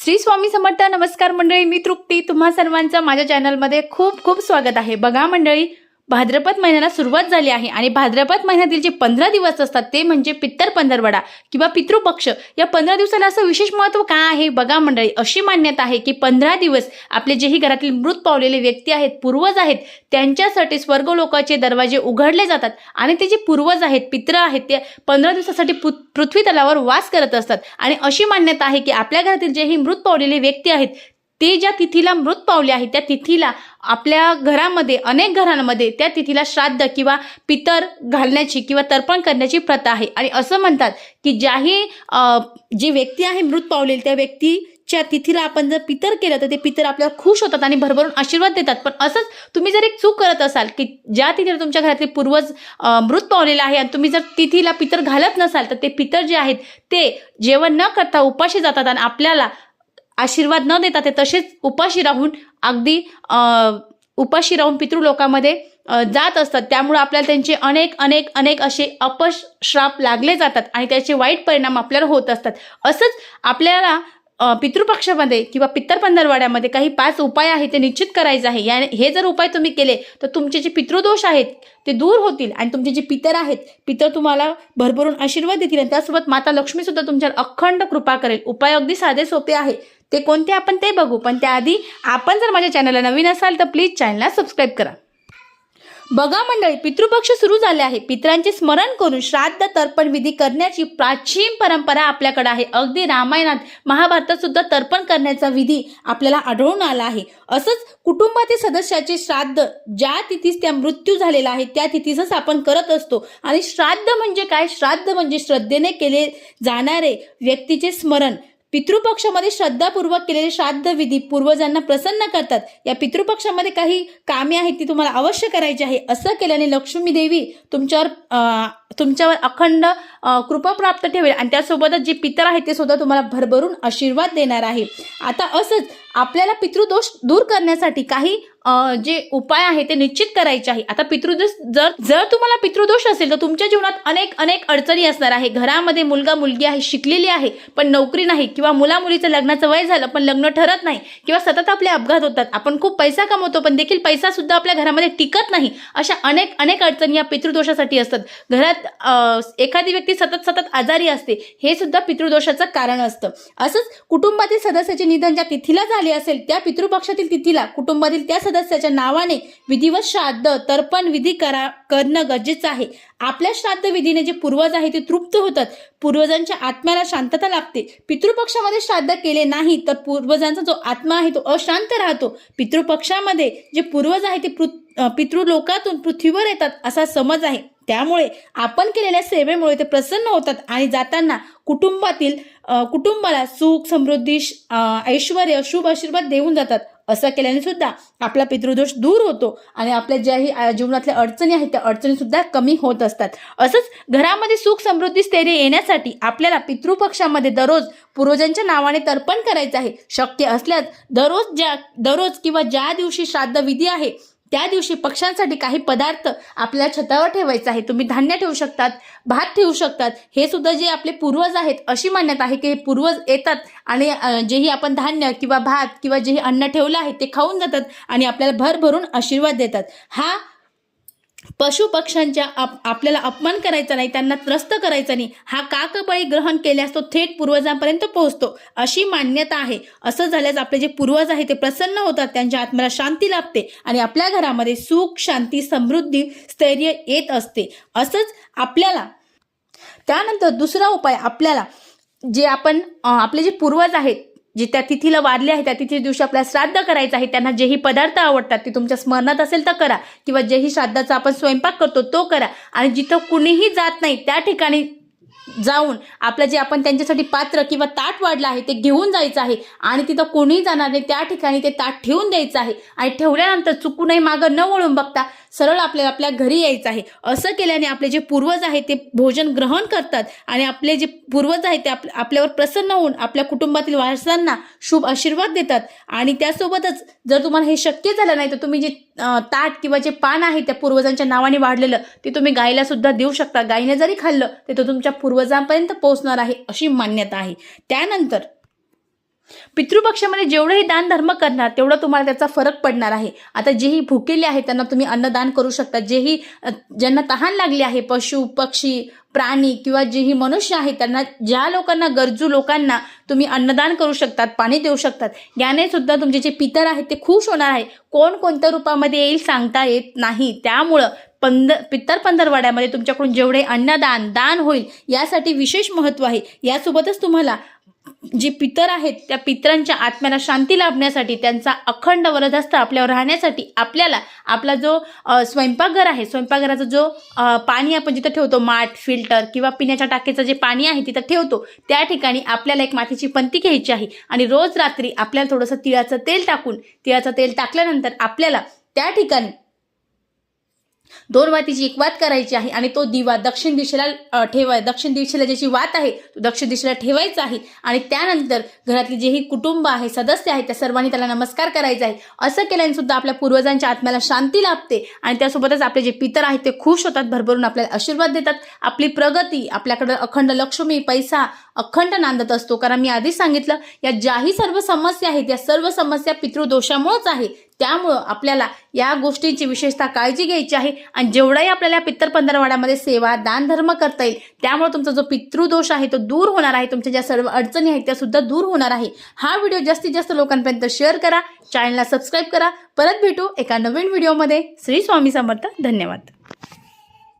श्री स्वामी समर्थ नमस्कार मंडळी. मी तृप्ती. तुम्हा सर्वांचं माझ्या चॅनलमध्ये खूप खूप स्वागत आहे. बघा मंडळी भाद्रपद महिन्याला सुरुवात झाली आहे आणि भाद्रपद महिन्यातील जे पंधरा दिवस असतात ते म्हणजे पित्तर पंधरवडा किंवा पितृपक्ष. या पंधरा दिवसाला असं विशेष महत्त्व का आहे? बघा मंडळी अशी मान्यता आहे की पंधरा दिवस आपले जेही घरातील मृत पावलेले व्यक्ती आहेत पूर्वज आहेत त्यांच्यासाठी स्वर्गलोकाचे दरवाजे उघडले जातात आणि ते जे पूर्वज आहेत पित्र आहेत ते पंधरा दिवसासाठी पृथ्वी तलावर वास करत असतात. आणि अशी मान्यता आहे की आपल्या घरातील जेही मृत पावलेले व्यक्ती आहेत ते ज्या तिथीला मृत पावले आहेत त्या तिथीला आपल्या घरामध्ये अनेक घरांमध्ये त्या तिथीला श्राद्ध किंवा पितर घालण्याची किंवा तर्पण करण्याची प्रथा आहे. आणि असं म्हणतात की ज्याही जी व्यक्ती आहे मृत पावलेली त्या व्यक्तीच्या तिथीला आपण जर पितर केलं तर ते पितर आपल्याला खुश होतात आणि भरभरून आशीर्वाद देतात. पण असंच तुम्ही जर एक चूक करत असाल की ज्या तिथीला तुमच्या घरातले पूर्वज मृत पावलेला आहे आणि तुम्ही जर तिथीला पितर घालत नसाल तर ते पितर जे आहेत ते जेवण न करता उपाशी जातात आणि आपल्याला आशीर्वाद न देता ते तसेच उपाशी राहून अगदी उपाशी राहून पितृलोकामध्ये जात असतात. त्यामुळे आपल्याला त्यांचे अनेक अनेक अनेक असे अपश्राप लागले जातात आणि त्याचे वाईट परिणाम आपल्याला होत असतात. असंच आपल्याला पितृपक्षामध्ये किंवा पित्तर पंधरवाड्यामध्ये काही पाच उपाय आहेत ते निश्चित करायचे आहे. या हे जर उपाय तुम्ही केले तर तुमचे जे पितृदोष आहेत ते दूर होतील आणि तुमचे जे पितर आहेत पितर तुम्हाला भरभरून आशीर्वाद देतील आणि त्यासोबत माता लक्ष्मी सुद्धा तुमच्यावर अखंड कृपा करेल. उपाय अगदी साधे सोपे आहे. ते कोणते आपण ते बघू. पण त्याआधी आपण जर माझ्या चॅनलला नवीन असाल तर प्लीज चॅनलला सबस्क्राईब करा. बघा मंडळी पितृपक्ष सुरू झाले आहे. पितरांचे स्मरण करून श्राद्ध तर्पण विधी करण्याची प्राचीन परंपरा आपल्याकडे आहे. अगदी रामायणात महाभारतात सुद्धा तर्पण करण्याचा विधी आपल्याला आढळून आला आहे. असंच कुटुंबातील सदस्याचे श्राद्ध ज्या तिथीस त्या मृत्यू झालेला आहे त्या तिथीसच आपण करत असतो. आणि श्राद्ध म्हणजे काय? श्राद्ध म्हणजे श्रद्धेने केले जाणारे व्यक्तीचे स्मरण. पितृपक्षामध्ये श्रद्धापूर्वक केलेले श्राद्ध विधी पूर्वजांना प्रसन्न करतात. या पितृपक्षामध्ये काही कामे आहेत ती तुम्हाला अवश्य करायची आहे. असं केल्याने लक्ष्मी देवी तुमच्यावर तुमच्यावर अखंड कृपा प्राप्त ठेवेल आणि त्यासोबतच जे पितर आहेत ते सुद्धा तुम्हाला भरभरून आशीर्वाद देणार आहे. आता असंच आपल्याला पितृदोष दूर करण्यासाठी काही जे उपाय आहे ते निश्चित करायचे आहे. आता पितृदोष जर जर तुम्हाला पितृदोष असेल तर तुमच्या जीवनात अनेक अनेक अडचणी असणार आहे. घरामध्ये मुलगा मुलगी आहे शिकलेली आहे पण नोकरी नाही किंवा मुला मुलीचं लग्नाचं वय झालं पण लग्न ठरत नाही किंवा सतत आपले अपघात होतात. आपण खूप पैसा कमवतो पण देखील पैसा सुद्धा आपल्या घरामध्ये टिकत नाही. अशा अनेक अनेक अडचणी या पितृदोषासाठी असतात. घरात एखादी व्यक्ती सतत सतत आजारी असते हे सुद्धा पितृदोषाचं कारण असतं. असंच कुटुंबातील सदस्याचे निधन ज्या तिथीला झाले असेल त्या पितृपक्षातील तिथीला कुटुंबातील त्या सदस्य सदस्याच्या नावाने विधिवत श्राद्ध तर्पण विधी करा करणं गरजेचं आहे. आपल्या श्राद्ध विधीने जे पूर्वज आहे ते तृप्त होतात. पूर्वजांच्या आत्म्याला शांतता लाभते पितृपक्षामध्ये श्राद्ध केले नाही तर पूर्वजांचा जो आत्मा आहे तो अशांत राहतो. पितृपक्षामध्ये जे पूर्वज आहे ते पृ- अं, पितृलोकातून पृथ्वीवर येतात असा समज आहे. त्यामुळे आपण केलेल्या सेवेमुळे ते प्रसन्न होतात आणि जाताना कुटुंबातील कुटुंबाला सुख समृद्धी ऐश्वर शुभ आशीर्वाद देऊन जातात. असं केल्याने सुद्धा आपला पितृदोष दूर होतो आणि आपल्या ज्याही जीवनातल्या अडचणी आहेत त्या अडचणी सुद्धा कमी होत असतात. असंच घरामध्ये सुख समृद्धी स्थैर्य येण्यासाठी आपल्याला पितृपक्षामध्ये दररोज पूर्वजांच्या नावाने तर्पण करायचं आहे. शक्य असल्यास दररोज ज्या दररोज किंवा ज्या दिवशी श्राद्ध विधी आहे त्या दिवशी पक्ष्यांसाठी काही पदार्थ आपल्या छतावर ठेवायचे आहे तुम्ही धान्य ठेवू शकतात भात ठेवू शकतात. हे सुद्धा जे आपले पूर्वज आहेत अशी मान्यता आहे की हे पूर्वज येतात आणि जेही आपण धान्य किंवा भात किंवा जेही अन्न ठेवलं आहे ते खाऊन जातात आणि आपल्याला भरभरून आशीर्वाद देतात. हा पशु पक्ष्यांच्या आप आपल्याला अपमान करायचा नाही त्यांना त्रस्त करायचा नाही. हा काकबळी ग्रहण केल्यास तो थेट पूर्वजांपर्यंत पोहोचतो. अशी मान्यता आहे. असं झाल्यास आपले जे पूर्वज आहे ते प्रसन्न होतात त्यांच्या आत्म्याला शांती लाभते आणि आपल्या घरामध्ये सुख शांती समृद्धी स्थैर्य येत असते. असंच आपल्याला त्यानंतर दुसरा उपाय आपल्याला जे आपण आपले जे पूर्वज आहेत जे त्या तिथीला वारले आहे त्या तिथी दिवशी आपल्याला श्राद्ध करायचं आहे त्यांना जेही पदार्थ आवडतात ते तुमच्या स्मरणात असेल तर करा किंवा जेही श्राद्धाचा आपण स्वयंपाक करतो तो करा. आणि जिथं कुणीही जात नाही त्या ठिकाणी जाऊन आपलं जे आपण त्यांच्यासाठी पात्र किंवा ताट वाढलं आहे ते घेऊन जायचं आहे आणि तिथं कोणीही जाणार नाही त्या ठिकाणी ते ताट ठेवून द्यायचं आहे आणि ठेवल्यानंतर चुकूनही मागं न वळून बघता सरळ आपल्याला आपल्या घरी यायचं आहे. असं केल्याने आपले जे पूर्वज आहेत ते भोजन ग्रहण करतात आणि आपले जे पूर्वज आहेत ते आप आपल्यावर प्रसन्न होऊन आपल्या कुटुंबातील वारसांना शुभ आशीर्वाद देतात आणि त्यासोबतच जर तुम्हाला हे शक्य झालं नाही तर तुम्ही जे ताट किंवा जे पान आहे त्या पूर्वजांच्या नावाने वाढलेलं ते तुम्ही गायला सुद्धा देऊ शकता. गायीने जरी खाल्लं ते तो तुमच्या पूर्वजांपर्यंत पोहोचणार आहे अशी मान्यता आहे. त्यानंतर पितृपक्षामध्ये जेवढंही दान धर्म करणार तेवढं तुम्हाला त्याचा फरक पडणार आहे. आता जेही भुकेले आहेत त्यांना तुम्ही अन्नदान करू शकता. जेही ज्यांना तहान लागली आहे पशु पक्षी प्राणी किंवा जेही मनुष्य आहे त्यांना ज्या लोकांना गरजू लोकांना तुम्ही अन्नदान करू शकतात पाणी देऊ शकतात याने सुद्धा तुमचे जे पितर आहेत ते खुश होणार आहे. कोण कोणत्या रूपामध्ये येईल सांगता येत नाही. त्यामुळं पंद पित्तर पंधरवाड्यामध्ये तुमच्याकडून जेवढे अन्नदान दान होईल यासाठी विशेष महत्त्व आहे. यासोबतच तुम्हाला जे पितर आहेत त्या पितरांच्या आत्म्याला शांती लाभण्यासाठी त्यांचा अखंड वरदहस्त आपल्यावर राहण्यासाठी आपल्याला आपला जो स्वयंपाकघर आहे स्वयंपाकघराचा जो पाणी आपण जिथं ठेवतो माठ फिल्टर किंवा पिण्याच्या टाकीचं जे पाणी आहे तिथं ठेवतो त्या ठिकाणी आपल्याला एक मातीची पंती घ्यायची आहे आणि रोज रात्री आपल्याला थोडंसं तिळाचं तेल टाकून तिळाचं तेल टाकल्यानंतर आपल्याला त्या ठिकाणी दोन वातीची एक वात करायची आहे आणि तो दिवा दक्षिण दिशेला ठेवाय दक्षिण दिशेला ज्याची वात आहे तो दक्षिण दिशेला ठेवायचा आहे. आणि त्यानंतर घरातली जेही कुटुंब आहे सदस्य आहेत त्या सर्वांनी त्याला नमस्कार करायचा आहे. असं केल्याने सुद्धा आपल्या पूर्वजांच्या आत्म्याला शांती लाभते आणि त्यासोबतच आपले जे पितर आहेत ते खुश होतात भरभरून आपल्याला आशीर्वाद देतात. आपली प्रगती आपल्याकडं अखंड लक्ष्मी पैसा अखंड नांदत असतो. कारण मी आधीच सांगितलं या ज्याही सर्व समस्या आहेत या सर्व समस्या पितृदोषामुळेच आहे. त्यामुळं आपल्याला या गोष्टींची विशेषतः काळजी घ्यायची आहे. आणि जेवढाही आपल्याला पित्तर पंधरवाड्यामध्ये सेवा दानधर्म करता येईल त्यामुळे तुमचा जो पितृदोष आहे तो दूर होणार आहे. तुमच्या ज्या सर्व अडचणी आहेत त्या सुद्धा दूर होणार आहे. हा व्हिडिओ जास्तीत जास्त लोकांपर्यंत शेअर करा चॅनलला सबस्क्राईब करा. परत भेटू एका नवीन व्हिडिओमध्ये. श्री स्वामी समर्थ. धन्यवाद.